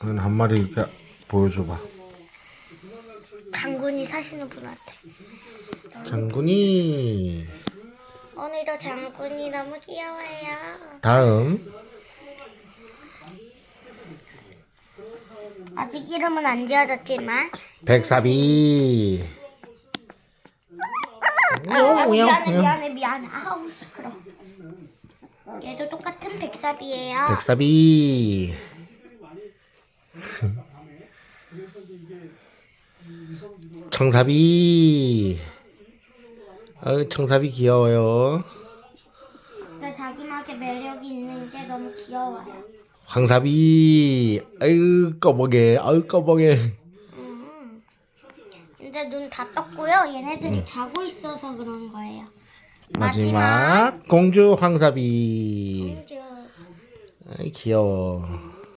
한, 한 마리 이렇게 보여줘봐. 장군이 사시는 분한테. 장군이 오늘도 장군이 너무 귀여워요. 다음 아직 이름은 안 지어졌지만. 백사비. 아, 미안해 미안해 미안해. 아우 시끄러. 얘도 똑같은 백삽이에요. 백사비. 청사비. 아, 청사비 귀여워요. 진짜 자기만의 매력이 있는 게 너무 귀여워요. 황사비. 아유 꺼먹게. 아유 꺼먹게. 음. 이제 눈 다 떴고요. 얘네들이 자고 있어서 그런 거예요. 마지막 공주 황사비. 공주. 아이 귀여워.